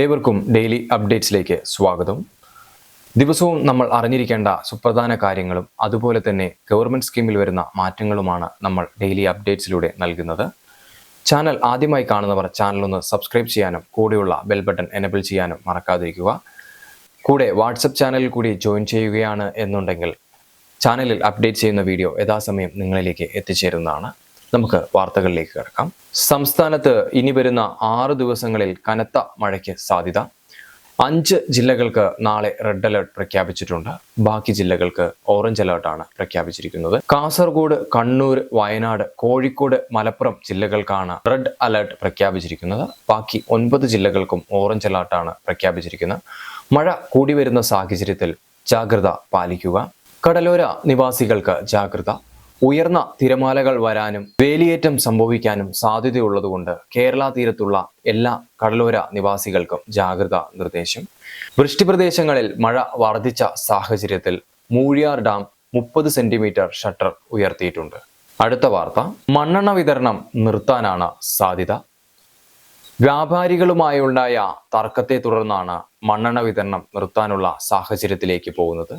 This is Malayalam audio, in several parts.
ഏവർക്കും ഡെയിലി അപ്ഡേറ്റ്സിലേക്ക് സ്വാഗതം. ദിവസവും നമ്മൾ അറിഞ്ഞിരിക്കേണ്ട സുപ്രധാന കാര്യങ്ങളും അതുപോലെ തന്നെ ഗവൺമെന്റ് സ്കീമിൽ വരുന്ന മാറ്റങ്ങളുമാണ് നമ്മൾ ഡെയിലി അപ്ഡേറ്റ്സിലൂടെ നൽകുന്നത്. ചാനൽ ആദ്യമായി കാണുന്നവർ ചാനൽ ഒന്ന് സബ്സ്ക്രൈബ് ചെയ്യാനും കൂടെയുള്ള ബെൽ ബട്ടൺ എനബിൾ ചെയ്യാനും മറക്കാതിരിക്കുക. കൂടെ വാട്സപ്പ് ചാനലിൽ കൂടി ജോയിൻ ചെയ്യുകയാണ് എന്നുണ്ടെങ്കിൽ ചാനലിൽ അപ്ഡേറ്റ് ചെയ്യുന്ന വീഡിയോ യഥാസമയം നിങ്ങളിലേക്ക് എത്തിച്ചേരുന്നതാണ്. നമുക്ക് വാർത്തകളിലേക്ക് കിടക്കാം. സംസ്ഥാനത്ത് ഇനി വരുന്ന ആറ് ദിവസങ്ങളിൽ കനത്ത മഴയ്ക്ക് സാധ്യത. അഞ്ച് ജില്ലകൾക്ക് നാളെ റെഡ് അലർട്ട് പ്രഖ്യാപിച്ചിട്ടുണ്ട്. ബാക്കി ജില്ലകൾക്ക് ഓറഞ്ച് അലർട്ടാണ് പ്രഖ്യാപിച്ചിരിക്കുന്നത്. കാസർഗോഡ് കണ്ണൂർ വയനാട് കോഴിക്കോട് മലപ്പുറം ജില്ലകൾക്കാണ് റെഡ് അലർട്ട് പ്രഖ്യാപിച്ചിരിക്കുന്നത്. ബാക്കി ഒൻപത് ജില്ലകൾക്കും ഓറഞ്ച് അലർട്ടാണ് പ്രഖ്യാപിച്ചിരിക്കുന്നത്. മഴ കൂടി വരുന്ന സാഹചര്യത്തിൽ ജാഗ്രത പാലിക്കുക. കടലോര നിവാസികൾക്ക് ജാഗ്രത. ഉയർന്ന തിരമാലകൾ വരാനും വേലിയേറ്റം സംഭവിക്കാനും സാധ്യതയുള്ളതുകൊണ്ട് കേരള തീരത്തുള്ള എല്ലാ കടലോര നിവാസികൾക്കും ജാഗ്രത നിർദ്ദേശം. വൃഷ്ടിപ്രദേശങ്ങളിൽ മഴ വർദ്ധിച്ച സാഹചര്യത്തിൽ മൂഴിയാർ ഡാം മുപ്പത് സെന്റിമീറ്റർ ഷട്ടർ ഉയർത്തിയിട്ടുണ്ട്. അടുത്ത വാർത്ത മണ്ണെണ്ണ വിതരണം നിർത്താനാണ് സാധ്യത. വ്യാപാരികളുമായുണ്ടായ തർക്കത്തെ തുടർന്നാണ് മണ്ണെണ്ണ വിതരണം നിർത്താനുള്ള സാഹചര്യത്തിലേക്ക് പോകുന്നത്.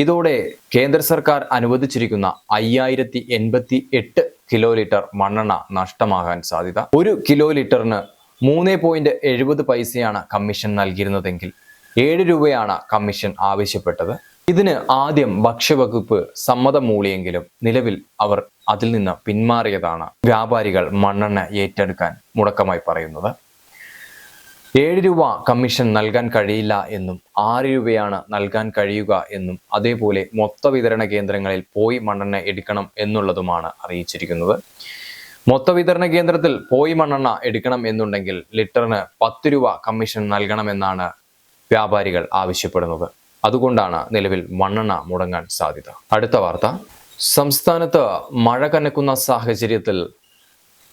ഇതോടെ കേന്ദ്ര സർക്കാർ അനുവദിച്ചിരിക്കുന്ന അയ്യായിരത്തി എൺപത്തി എട്ട് കിലോ ലിറ്റർ മണ്ണെണ്ണ നഷ്ടമാകാൻ സാധ്യത. ഒരു കിലോ ലിറ്ററിന് മൂന്ന് പോയിന്റ് എഴുപത് പൈസയാണ് കമ്മീഷൻ നൽകിയിരുന്നതെങ്കിൽ ഏഴ് രൂപയാണ് കമ്മീഷൻ ആവശ്യപ്പെട്ടത്. ഇതിന് ആദ്യം ഭക്ഷ്യവകുപ്പ് സമ്മതം മൂളിയെങ്കിലും നിലവിൽ അവർ അതിൽ നിന്ന് പിന്മാറിയതാണ് വ്യാപാരികൾ മണ്ണെണ്ണ ഏറ്റെടുക്കാൻ മുടക്കമായി പറയുന്നത്. ഏഴ് രൂപ കമ്മീഷൻ നൽകാൻ കഴിയില്ല എന്നും ആറ് രൂപയാണ് നൽകാൻ കഴിയുക എന്നും അതേപോലെ മൊത്ത വിതരണ കേന്ദ്രങ്ങളിൽ പോയി മണ്ണെണ്ണ എടുക്കണം എന്നുള്ളതുമാണ് അറിയിച്ചിരിക്കുന്നത്. മൊത്ത വിതരണ കേന്ദ്രത്തിൽ പോയി മണ്ണെണ്ണ എടുക്കണം എന്നുണ്ടെങ്കിൽ ലിറ്ററിന് പത്ത് രൂപ കമ്മീഷൻ നൽകണമെന്നാണ് വ്യാപാരികൾ ആവശ്യപ്പെടുന്നത്. അതുകൊണ്ടാണ് നിലവിൽ മണ്ണെണ്ണ മുടങ്ങാൻ സാധ്യത. അടുത്ത വാർത്ത. സംസ്ഥാനത്ത് മഴ കനക്കുന്ന സാഹചര്യത്തിൽ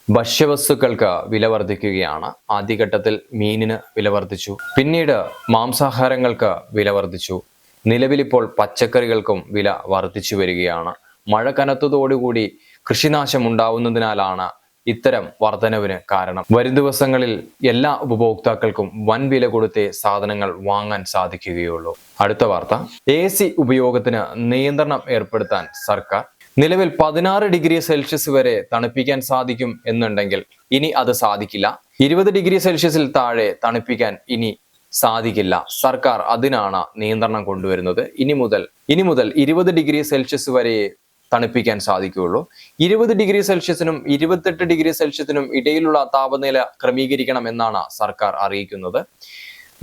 ഭക്ഷ്യവസ്തുക്കൾക്ക് വില വർദ്ധിക്കുകയാണ് ആദ്യഘട്ടത്തിൽ മീനിന് വില വർദ്ധിച്ചു പിന്നീട് മാംസാഹാരങ്ങൾക്ക് വില വർദ്ധിച്ചു നിലവിലിപ്പോൾ പച്ചക്കറികൾക്കും വില വർദ്ധിച്ചു വരികയാണ്. മഴ കനത്തതോടുകൂടി കൃഷിനാശം ഉണ്ടാവുന്നതിനാലാണ് ഇത്തരം വർധനവിന് കാരണം. വരും ദിവസങ്ങളിൽ എല്ലാ ഉപഭോക്താക്കൾക്കും വൻ വില കൊടുത്തേ സാധനങ്ങൾ വാങ്ങാൻ സാധിക്കുകയുള്ളൂ. അടുത്ത വാർത്ത. എ സി ഉപയോഗത്തിന് നിയന്ത്രണം ഏർപ്പെടുത്താൻ സർക്കാർ നിലവിൽ പതിനാറ് ഡിഗ്രി സെൽഷ്യസ് വരെ തണുപ്പിക്കാൻ സാധിക്കും എന്നുണ്ടെങ്കിൽ ഇനി അത് സാധിക്കില്ല. ഇരുപത് ഡിഗ്രി സെൽഷ്യസിൽ താഴെ തണുപ്പിക്കാൻ ഇനി സാധിക്കില്ല. സർക്കാർ അതിനാണ് നിയന്ത്രണം കൊണ്ടുവരുന്നത്. ഇനി മുതൽ ഇനി മുതൽ ഇരുപത് ഡിഗ്രി സെൽഷ്യസ് വരെ തണുപ്പിക്കാൻ സാധിക്കുകയുള്ളൂ. ഇരുപത് ഡിഗ്രി സെൽഷ്യസിനും ഇരുപത്തെട്ട് ഡിഗ്രി സെൽഷ്യസിനും ഇടയിലുള്ള താപനില ക്രമീകരിക്കണം എന്നാണ് സർക്കാർ അറിയിക്കുന്നത്.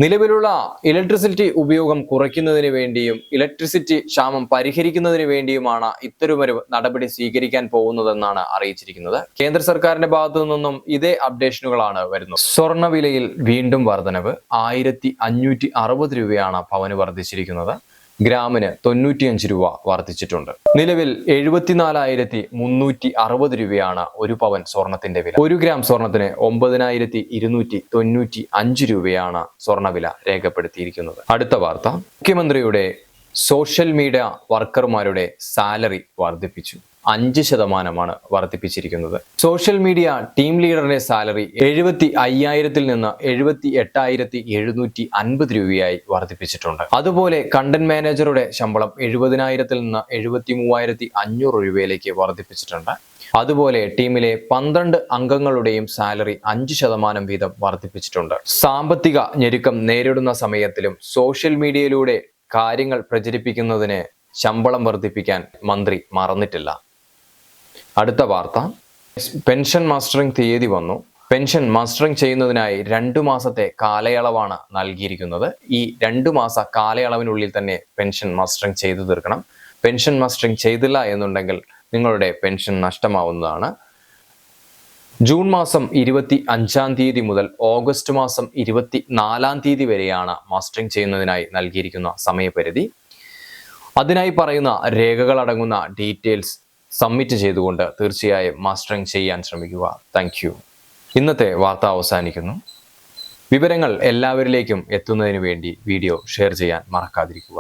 നിലവിലുള്ള ഇലക്ട്രിസിറ്റി ഉപയോഗം കുറയ്ക്കുന്നതിന് വേണ്ടിയും ഇലക്ട്രിസിറ്റി ക്ഷാമം പരിഹരിക്കുന്നതിന് വേണ്ടിയുമാണ് ഇത്തരമൊരു നടപടി സ്വീകരിക്കാൻ പോകുന്നതെന്നാണ് അറിയിച്ചിരിക്കുന്നത്. കേന്ദ്ര സർക്കാരിന്റെ ഭാഗത്തു നിന്നും ഇതേ അപ്ഡേഷനുകളാണ് വരുന്നത്. സ്വർണവിലയിൽ വീണ്ടും വർധനവ്. ആയിരത്തി രൂപയാണ് പവന് വർദ്ധിച്ചിരിക്കുന്നത്. ഗ്രാമിന് തൊണ്ണൂറ്റിയഞ്ച് രൂപ വർദ്ധിച്ചിട്ടുണ്ട്. നിലവിൽ എഴുപത്തിനാലായിരത്തി മുന്നൂറ്റി അറുപത് രൂപയാണ് ഒരു പവൻ സ്വർണത്തിന്റെ വില. ഒരു ഗ്രാം സ്വർണത്തിന് ഒമ്പതിനായിരത്തി ഇരുന്നൂറ്റി തൊണ്ണൂറ്റി അഞ്ച് രൂപയാണ് സ്വർണവില രേഖപ്പെടുത്തിയിരിക്കുന്നത്. അടുത്ത വാർത്ത. മുഖ്യമന്ത്രിയുടെ സോഷ്യൽ മീഡിയ വർക്കർമാരുടെ സാലറി വർദ്ധിപ്പിച്ചു. അഞ്ച് ശതമാനമാണ് വർദ്ധിപ്പിച്ചിരിക്കുന്നത്. സോഷ്യൽ മീഡിയ ടീം ലീഡറിന്റെ സാലറി എഴുപത്തി അയ്യായിരത്തിൽ നിന്ന് എഴുപത്തി എട്ടായിരത്തി എഴുന്നൂറ്റി അൻപത് രൂപയായി വർദ്ധിപ്പിച്ചിട്ടുണ്ട്. അതുപോലെ കണ്ടന്റ് മാനേജറുടെ ശമ്പളം എഴുപതിനായിരത്തിൽ നിന്ന് എഴുപത്തി മൂവായിരത്തി അഞ്ഞൂറ് രൂപയിലേക്ക് വർദ്ധിപ്പിച്ചിട്ടുണ്ട്. അതുപോലെ ടീമിലെ പന്ത്രണ്ട് അംഗങ്ങളുടെയും സാലറി അഞ്ച് ശതമാനം വീതം വർദ്ധിപ്പിച്ചിട്ടുണ്ട്. സാമ്പത്തിക ഞെരുക്കം നേരിടുന്ന സമയത്തിലും സോഷ്യൽ മീഡിയയിലൂടെ കാര്യങ്ങൾ പ്രചരിപ്പിക്കുന്നതിന് ശമ്പളം വർദ്ധിപ്പിക്കാൻ മന്ത്രി മറന്നിട്ടില്ല. അടുത്ത വാർത്ത. പെൻഷൻ മാസ്റ്ററിംഗ് തീയതി വന്നു. പെൻഷൻ മാസ്റ്ററിംഗ് ചെയ്യുന്നതിനായി രണ്ടു മാസത്തെ കാലയളവാണ് നൽകിയിരിക്കുന്നത്. ഈ രണ്ടു മാസ കാലയളവിനുള്ളിൽ തന്നെ പെൻഷൻ മാസ്റ്ററിംഗ് ചെയ്തു തീർക്കണം. പെൻഷൻ മാസ്റ്ററിംഗ് ചെയ്തില്ല എന്നുണ്ടെങ്കിൽ നിങ്ങളുടെ പെൻഷൻ നഷ്ടമാവുന്നതാണ്. ജൂൺ മാസം ഇരുപത്തി അഞ്ചാം തീയതി മുതൽ ഓഗസ്റ്റ് മാസം ഇരുപത്തി നാലാം തീയതി വരെയാണ് മാസ്റ്ററിംഗ് ചെയ്യുന്നതിനായി നൽകിയിരിക്കുന്ന സമയപരിധി. അതിനായി പറയുന്ന രേഖകളടങ്ങുന്ന ഡീറ്റെയിൽസ് സബ്മിറ്റ് ചെയ്തുകൊണ്ട് തീർച്ചയായും മാസ്റ്ററിംഗ് ചെയ്യാൻ ശ്രമിക്കുക. താങ്ക് ഇന്നത്തെ വാർത്ത അവസാനിക്കുന്നു. വിവരങ്ങൾ എല്ലാവരിലേക്കും എത്തുന്നതിന് വേണ്ടി വീഡിയോ ഷെയർ ചെയ്യാൻ മറക്കാതിരിക്കുക.